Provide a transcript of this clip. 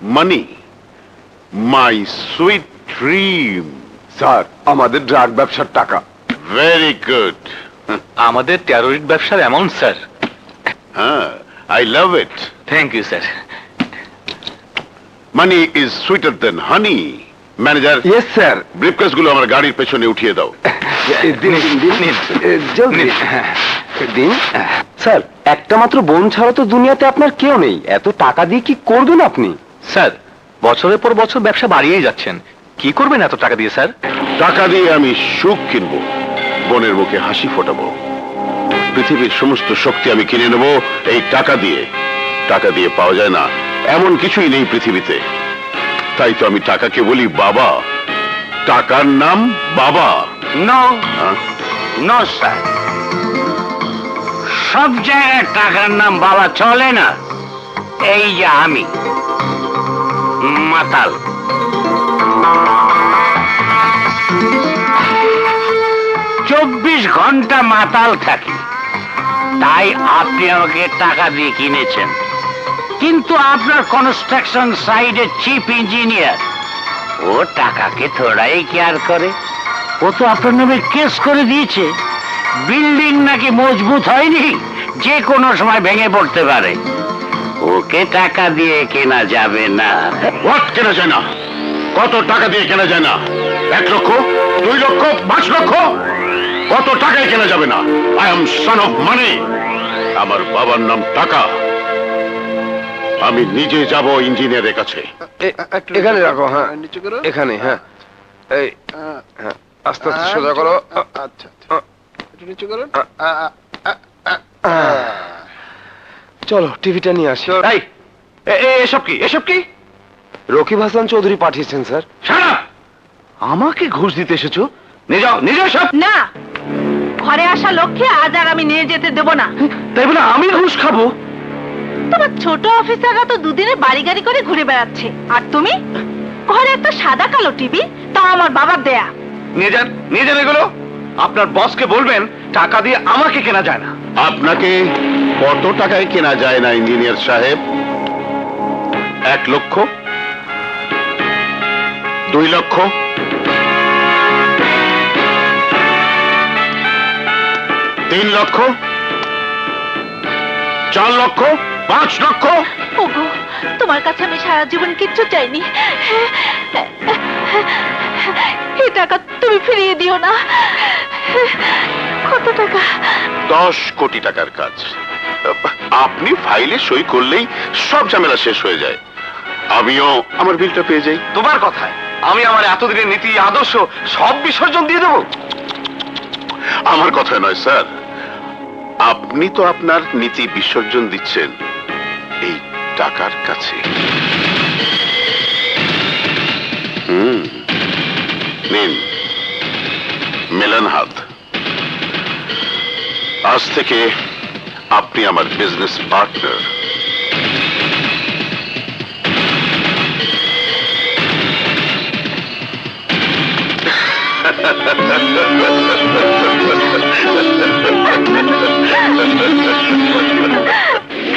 Money my sweet dream sir আমাদের drug ব্যবসার টাকা। ভেরি গুড আমাদের টেরোরিস্ট ব্যবসার অ্যামাউন্ট স্যার হ্যাঁ I love it thank you sir money is sweeter than honey manager yes sir ব্রিফকেসগুলো আমার গাড়ির পেছনে উঠিয়ে দাও। দিন স্যার একটা মাত্র বোন ছাড়া তো দুনিয়াতে আপনার কেউ নেই। এত টাকা দিয়ে কি করবেন আপনি? স্যার বছরের পর বছর ব্যবসা বাড়িয়েই যাচ্ছেন। কি করবেন এত টাকা দিয়ে স্যার? টাকা দিয়ে আমি সুখ কিনবো বনের মুখে হাসি ফোটাবো। পৃথিবীর সমস্ত শক্তি আমি কিনে নেব এই টাকা দিয়ে। টাকা দিয়ে পাওয়া যায় না এমন কিছুই নেই পৃথিবীতে। তাই তো আমি টাকাকে বলি বাবা। টাকার নাম বাবা। নো হ্যাঁ? No sir. সব জায়গায় টাকার নাম বাবা চলে না। এই যে আমি। মাতাল। চব্বিশ ঘণ্টা মাতাল থাকি। তাই আপনি আমাকে টাকা দিয়ে কিনেছেন। কিন্তু আপনার কনস্ট্রাকশন সাইডে চিফ ইঞ্জিনিয়ার ও টাকাকে থোড়াই কেয়ার করে। ও তো আপনার নামে কেস করে দিয়েছে। বিল্ডিং নাকি মজবুত হয়নি? যে কোনো সময় ভেঙে পড়তে পারে। ওকে টাকা দিয়ে কেনা যাবে না। হোয়াট কেনা যায় না? কত টাকা দিয়ে কেনা যায় না? এক লক্ষ দুই লক্ষ পাঁচ লক্ষ? কত টাকায় কেনা যাবে না? I am son of money আমার বাবার নাম টাকা। আমি নিজে যাব ইঞ্জিনিয়ারের কাছে। এখানে রাখো হ্যাঁ। এখানে হ্যাঁ। এই হ্যাঁ আস্তে আস্তে সোজা করো। আচ্ছা একটু নিচু করুন চলো টিভিটা নিয়ে আসি। এই এসব কি? এসব কি? রকিব হাসান চৌধুরী পাঠিয়েছেন স্যার। সারা আমাকে ঘুষ দিতে এসেছ? নিয়ে যাও নিয়ে যাও সব। না ঘরে আসা লক্ষ্যে আজ আর আমি নিয়ে যেতে দেব না। তাই বলে আমি ঘুষ খাব? তোমার ছোট অফিসাররা তো দুদিনে বাড়ি গাড়ি করে ঘুরে বেড়াচ্ছে। আর তুমি? ঘরে একটা সাদা কালো টিভি তাও আমার বাবার দেয়া। নিয়ে যান নিয়ে যান এগুলো। আপনার বসকে বলবেন টাকা দিয়ে আমাকে কেনা যায় না। আপনাকে কত টাকায় কেনা যায় না ইঞ্জিনিয়ার সাহেব? এক লক্ষ? দুই লক্ষ? তিন লক্ষ? চার লক্ষ? পাঁচ লক্ষ? ওগো তোমার কাছে আমি সারা জীবন কিচ্ছু চাইনি। এই টাকা তুমি ফিরিয়ে দিও না। কত টাকা? দশ কোটি টাকার কাজ। আপনি ফাইলে সই করলেই সব ঝামেলা শেষ হয়ে যায়। আমিও আমার বিলটা পেয়ে যাই। তোমার কথায় আমি আমার এতদিনের নীতি আদর্শ সব বিসর্জন দিয়ে দেবো। আমার কথা নয় স্যার। আপনি তো আপনার নীতি বিসর্জন দিচ্ছেন এই টাকার কাছে। হুম নিন মেলান হাত আজ থেকে আপনি আমার বিজনেস পার্টনার